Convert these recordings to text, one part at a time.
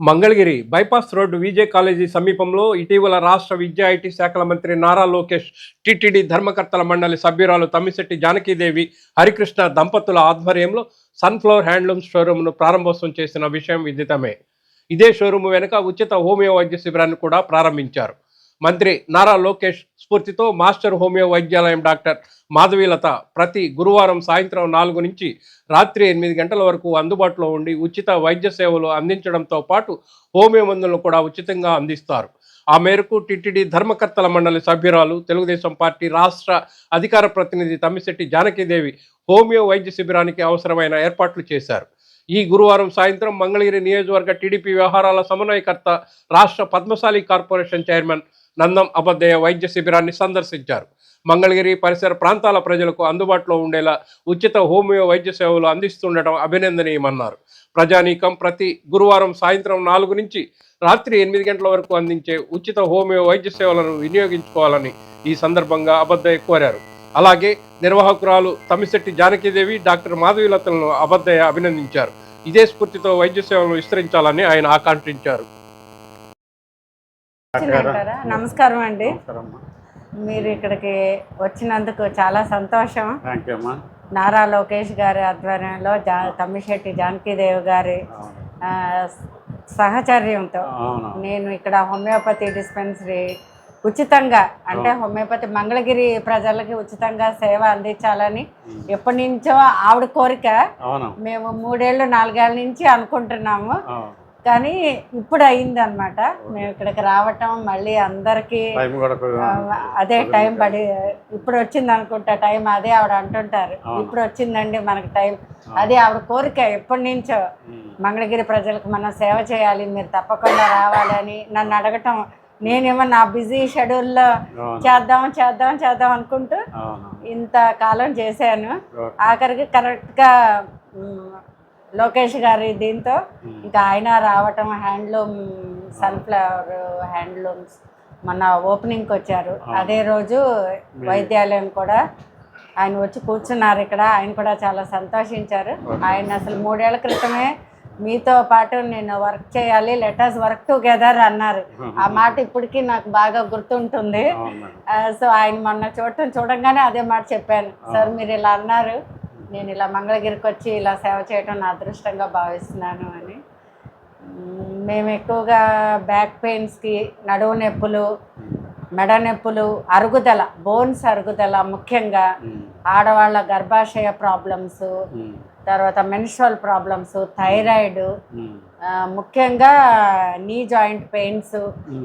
Mangalagiri bypass road VJ college సమీపంలో ఇటీవల రాష్ట్ర విద్యా ఐటీ శాఖల మంత్రి నారా లోకేష్ టిటిడి ధర్మకర్తల మండలి సభ్యురాలు తమ్మిశెట్టి జానకీదేవి హరికృష్ణ దంపతుల ఆధ్వర్యంలో సన్ఫ్లవర్ హ్యాండ్లూమ్ షోరూంను ప్రారంభోత్సవం చేసిన విషయం విదితమే. ఇదే షోరూమ్ వెనుక ఉచిత హోమియో వైద్య శిబిరాన్ని కూడా ప్రారంభించారు. మంత్రి నారా లోకేష్ స్ఫూర్తితో మాస్టర్ హోమియో వైద్యాలయం డాక్టర్ మాధవీలత ప్రతి గురువారం సాయంత్రం నాలుగు నుంచి రాత్రి ఎనిమిది గంటల వరకు అందుబాటులో ఉండి ఉచిత వైద్య సేవలు అందించడంతో పాటు హోమియో మందులను కూడా ఉచితంగా అందిస్తారు. ఆ మేరకు టిటిడి ధర్మకర్తల మండలి సభ్యురాలు తెలుగుదేశం పార్టీ రాష్ట్ర అధికార ప్రతినిధి తమ్మిశెట్టి జానకీదేవి హోమియో వైద్య శిబిరానికి అవసరమైన ఏర్పాట్లు చేశారు. ఈ గురువారం సాయంత్రం మంగళగిరి నియోజకవర్గ టీడీపీ వ్యవహారాల సమన్వయకర్త రాష్ట్ర పద్మశాలి కార్పొరేషన్ చైర్మన్ నందం అబద్దయ వైద్య శిబిరాన్ని సందర్శించారు. మంగళగిరి పరిసర ప్రాంతాల ప్రజలకు అందుబాటులో ఉండేలా ఉచిత హోమియో వైద్య సేవలు అందిస్తుండటం అభినందనీయమన్నారు. ప్రజానీకం ప్రతి గురువారం సాయంత్రం నాలుగు నుంచి రాత్రి ఎనిమిది గంటల వరకు అందించే ఉచిత హోమియో వైద్య సేవలను వినియోగించుకోవాలని ఈ సందర్భంగా అబద్దయ్య కోరారు. అలాగే నిర్వాహకురాలు తమిశెట్టి జానకీదేవి డాక్టర్ మాధవీలతలను అబద్దయ్య అభినందించారు. ఇదే స్ఫూర్తితో వైద్య సేవలను విస్తరించాలని ఆయన ఆకాంక్షించారు. నమస్కారం. అండి మీరు ఇక్కడికి వచ్చినందుకు చాలా సంతోషం. నారా లోకేష్ గారి ఆధ్వర్యంలో జా తమ్మిశెట్టి జానకీదేవి గారి సహచర్యంతో నేను ఇక్కడ హోమియోపతి డిస్పెన్సరీ ఉచితంగా అంటే హోమియోపతి మంగళగిరి ప్రజలకి ఉచితంగా సేవ అందించాలని ఎప్పటి నుంచో ఆవిడ కోరిక. మేము మూడేళ్ళు నాలుగేళ్ళ నుంచి అనుకుంటున్నాము. కానీ ఇప్పుడు అయింది అనమాట మేము ఇక్కడికి రావటం మళ్ళీ అందరికీ అదే టైం పడి ఇప్పుడు వచ్చింది అనుకుంటా టైం అదే ఆవిడ అంటుంటారు. ఇప్పుడు వచ్చిందండి మనకి టైం. అదే ఆవిడ కోరిక ఎప్పటి నుంచో. మంగళగిరి ప్రజలకు మనం సేవ చేయాలి మీరు తప్పకుండా రావాలని నన్ను అడగటం. నేనేమో నా బిజీ షెడ్యూల్లో చేద్దాం చేద్దాం చేద్దాం అనుకుంటూ ఇంత కాలం చేశాను. ఆఖరికి కరెక్ట్గా లోకేష్ గారి దీంతో ఇంకా ఆయన రావటం హ్యాండ్లూమ్ సన్ఫ్లవర్ హ్యాండ్లూమ్స్ మొన్న ఓపెనింగ్కి వచ్చారు. అదే రోజు వైద్యాలయం కూడా ఆయన వచ్చి కూర్చున్నారు ఇక్కడ. ఆయన కూడా చాలా సంతోషించారు. ఆయన అసలు మూడేళ్ళ క్రితమే మీతో పాటు నేను వర్క్ చేయాలి లెటర్స్ వర్క్ టుగెదర్ అన్నారు. ఆ మాట ఇప్పటికీ నాకు బాగా గుర్తుంటుంది. సో ఆయన మొన్న చూడటం చూడంగానే అదే మాట చెప్పాను. సార్ మీరు ఇలా అన్నారు. నేను ఇలా మంగళగిరికి వచ్చి ఇలా సేవ చేయడం నా అదృష్టంగా భావిస్తున్నాను అని. మేము ఎక్కువగా బ్యాక్ పెయిన్స్కి నడువు నొప్పులు మెడ నొప్పులు అరుగుదల బోన్స్ అరుగుదల ముఖ్యంగా ఆడవాళ్ళ గర్భాశయ ప్రాబ్లమ్స్ తర్వాత మెన్స్ట్రల్ ప్రాబ్లమ్స్ థైరాయిడ్ ముఖ్యంగా నీ జాయింట్ పెయిన్స్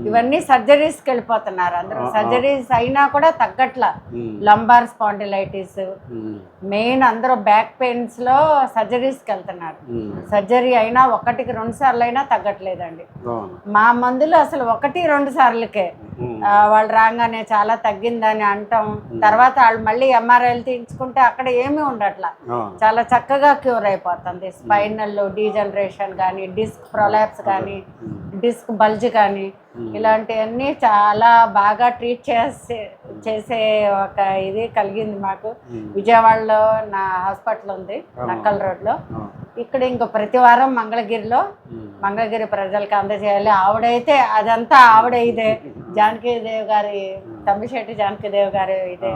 ఇవన్నీ సర్జరీస్కి వెళ్ళిపోతున్నారు అందరూ. సర్జరీస్ అయినా కూడా తగ్గట్ల. లంబార్ స్పాండిలైటిస్ మెయిన్ అందరూ బ్యాక్ పెయిన్స్లో సర్జరీస్కి వెళ్తున్నారు. సర్జరీ అయినా ఒకటికి రెండు సార్లు అయినా తగ్గట్లేదండి. మా మందులు అసలు ఒకటి రెండు సార్లకే. వాళ్ళు రాగానే చాలా తగ్గిందని అంటాం. తర్వాత వాళ్ళు మళ్ళీ ఎంఆర్ఐలు తీయించుకుంటే అక్కడ ఏమీ ఉండట్లా. చాలా చక్కగా క్యూర్ అయిపోతుంది. స్పైనల్ డీజనరేషన్ కానీ డిస్క్ ప్రొలాప్స్ కానీ డిస్క్ బల్జ్ కానీ ఇలాంటివన్నీ చాలా బాగా ట్రీట్ చేసే చేసే ఒక ఇది కలిగింది మాకు. విజయవాడలో నా హాస్పిటల్ ఉంది నక్కల్ రోడ్లో. ఇక్కడ ఇంకో ప్రతి వారం మంగళగిరిలో మంగళగిరి ప్రజలకు అందజేయాలి. ఆవిడైతే అదంతా ఆవిడ ఇదే. జానకీదేవి గారి తమ్మిశెట్టి జానకీదేవి గారి ఇదే.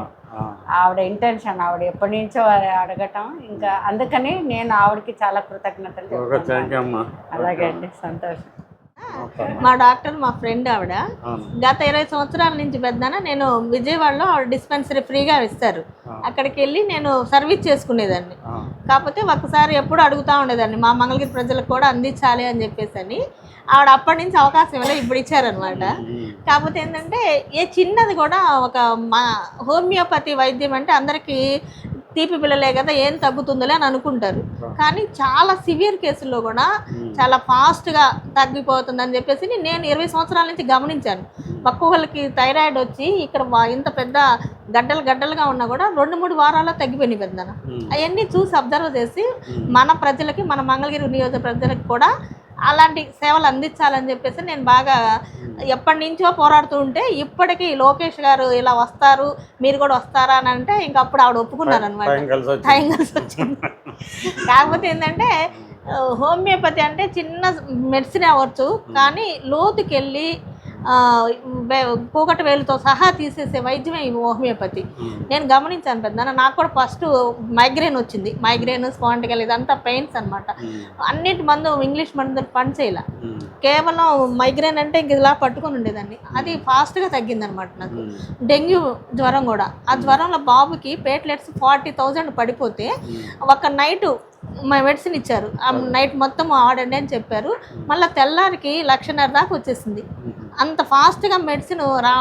ఆవిడ ఇంటెన్షన్ ఆవిడ ఎప్పటి నుంచో అడగటం. ఇంకా అందుకని నేను ఆవిడకి చాలా కృతజ్ఞతలు అలాగే అండి సంతోషం. మా డాక్టర్ మా ఫ్రెండ్ ఆవిడ. గత ఇరవై సంవత్సరాల నుంచి పెద్దన నేను విజయవాడలో ఆవిడ డిస్పెన్సరీ ఫ్రీగా ఇస్తారు. అక్కడికి వెళ్ళి నేను సర్వీస్ చేసుకునేదాన్ని. కాకపోతే ఒకసారి ఎప్పుడు అడుగుతూ ఉండేదాన్ని మా మంగళగిరి ప్రజలకు కూడా అందించాలి అని చెప్పేసి అని. ఆవిడ అప్పటి నుంచి అవకాశం ఇవ్వలే ఇప్పుడు ఇచ్చారనమాట కాకపోతే ఏంటంటే ఏ చిన్నది కూడా ఒక మా హోమియోపతి వైద్యం అంటే అందరికీ తీపి పిల్లలే కదా ఏం తగ్గుతుందిలే అని అనుకుంటారు. కానీ చాలా సివియర్ కేసుల్లో కూడా చాలా ఫాస్ట్గా తగ్గిపోతుందని చెప్పేసి నేను ఇరవై సంవత్సరాల నుంచి గమనించాను. ఒక్కొక్కరికి థైరాయిడ్ వచ్చి ఇక్కడ ఇంత పెద్ద గడ్డలు గడ్డలుగా ఉన్నా కూడా రెండు మూడు వారాల్లో తగ్గిపోయినాయి పెద్దన. అవన్నీ చూసి అబ్జర్వ్ చేసి మన ప్రజలకి మన మంగళగిరి నియోజక ప్రజలకు కూడా అలాంటి సేవలు అందించాలని చెప్పేసి నేను బాగా ఎప్పటి నుంచో పోరాడుతూ ఉంటే ఇప్పటికీ లోకేష్ గారు ఇలా వస్తారు మీరు కూడా వస్తారా అని అంటే ఇంక అప్పుడు ఆవిడ ఒప్పుకున్నారు అనమాట టైం కలిసి వచ్చింది. కాకపోతే ఏంటంటే హోమియోపతి అంటే చిన్న మెడిసిన్ అవ్వచ్చు కానీ లోతుకెళ్ళి కూకటి వేలుతో సహా తీసేసే వైద్యమే ఈ హోమియోపతి. నేను గమనించాను పెద్ద నాకు కూడా ఫస్ట్ మైగ్రేన్ వచ్చింది. మైగ్రేన్ స్పాంటికల్ ఇదంతా పెయిన్స్ అన్నమాట. అన్నిటి మందు ఇంగ్లీష్ మందు పని చేయాల. కేవలం మైగ్రేన్ అంటే ఇంక ఇలా పట్టుకొని ఉండేదాన్ని. అది ఫాస్ట్గా తగ్గిందనమాట నాకు. డెంగ్యూ జ్వరం కూడా. ఆ జ్వరంలో బాబుకి ప్లేట్లెట్స్ ఫార్టీ థౌజండ్ పడిపోతే ఒక నైట్ మా మెడిసిన్ ఇచ్చారు. ఆ నైట్ మొత్తం ఆడండి అని చెప్పారు. మళ్ళీ తెల్లారికి లక్షన్నర దాకా వచ్చేసింది. అంత ఫాస్ట్గా మెడిసిన్ రా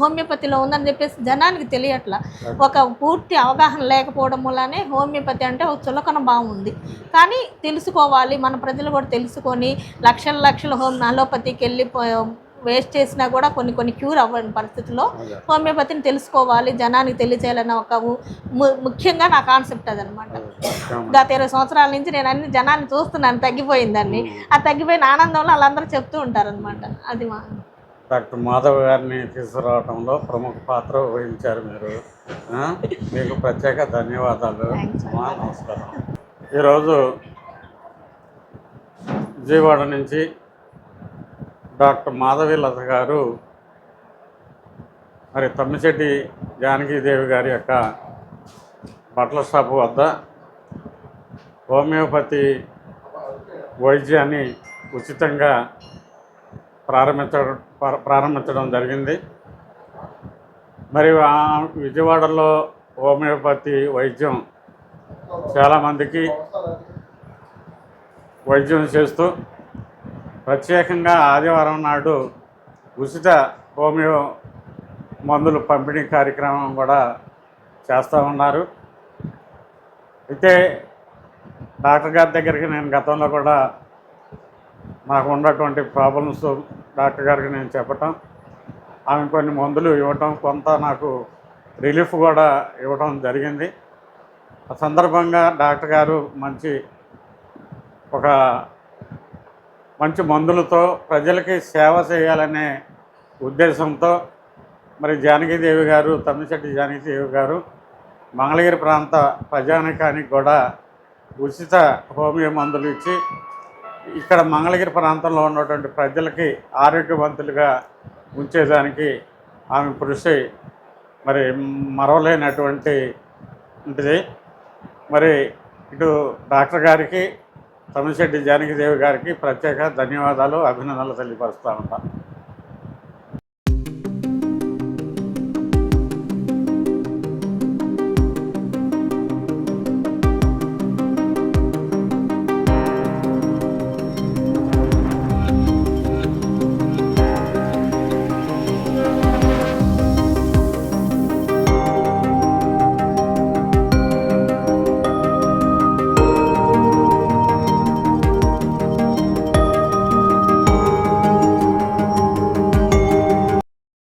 హోమియోపతిలో ఉందని చెప్పేసి జనానికి తెలియట్లా. ఒక పూర్తి అవగాహన లేకపోవడం వల్లనే హోమియోపతి అంటే ఒక చులకన బాగుంది కానీ తెలుసుకోవాలి మన ప్రజలు కూడా తెలుసుకొని లక్షల లక్షల హోమ్ అలోపతికి వెళ్ళి వేస్ట్ చేసినా కూడా కొన్ని కొన్ని క్యూర్ అవ్వని పరిస్థితుల్లో హోమియోపతిని తెలుసుకోవాలి జనానికి తెలియచేయాలన్న ఒక ముఖ్యంగా నా కాన్సెప్ట్ అదనమాట. గత ఇరవై సంవత్సరాల నుంచి నేను అన్ని జనాన్ని చూస్తున్నాను తగ్గిపోయిందని. ఆ తగ్గిపోయిన ఆనందంలో వాళ్ళందరూ చెప్తూ ఉంటారనమాట అది మా డాక్టర్ మాధవ్ గారిని తీసుకురావడంలో ప్రముఖ పాత్ర వహించారు మీరు? మీకు ప్రత్యేక ధన్యవాదాలు. అమ్మా, నమస్కారం. ఈరోజు విజయవాడ నుంచి డాక్టర్ మాధవి లత గారు మరి తమ్మిశెట్టి జానకీదేవి గారి యొక్క బట్టల షాపు వద్ద హోమియోపతి వైద్యాన్ని ఉచితంగా ప్రారంభించడం ప్రారంభించడం జరిగింది. మరి ఆ విజయవాడలో హోమియోపతి వైద్యం చాలామందికి వైద్యం చేస్తూ ప్రత్యేకంగా ఆదివారం నాడు ఉచిత హోమియో మందులు పంపిణీ కార్యక్రమం కూడా చేస్తూ ఉన్నారు. అయితే డాక్టర్ గారి దగ్గరికి నేను గతంలో కూడా నాకు ఉన్నటువంటి ప్రాబ్లమ్స్ డాక్టర్ గారికి నేను చెప్పటం ఆమె కొన్ని మందులు ఇవ్వటం కొంత నాకు రిలీఫ్ కూడా ఇవ్వటం జరిగింది. ఆ సందర్భంగా డాక్టర్ గారు మంచి ఒక మంచి మందులతో ప్రజలకి సేవ చేయాలనే ఉద్దేశంతో మరి జానకీదేవి గారు తమ్మిశెట్టి జానకీదేవి గారు మంగళగిరి ప్రాంత ప్రజానికానికి కూడా ఉచిత హోమియో మందులు ఇచ్చి ఇక్కడ మంగళగిరి ప్రాంతంలో ఉన్నటువంటి ప్రజలకి ఆరోగ్యవంతులుగా ఉంచేదానికి ఆమె కృషి మరి మరవలేనటువంటి ఉంటుంది మరి ఇటు డాక్టర్ గారికి తమిశెట్టి జానకిదేవి గారికి ప్రత్యేక ధన్యవాదాలు అభినందనలు తెలియపరుస్తూ ఉంటాను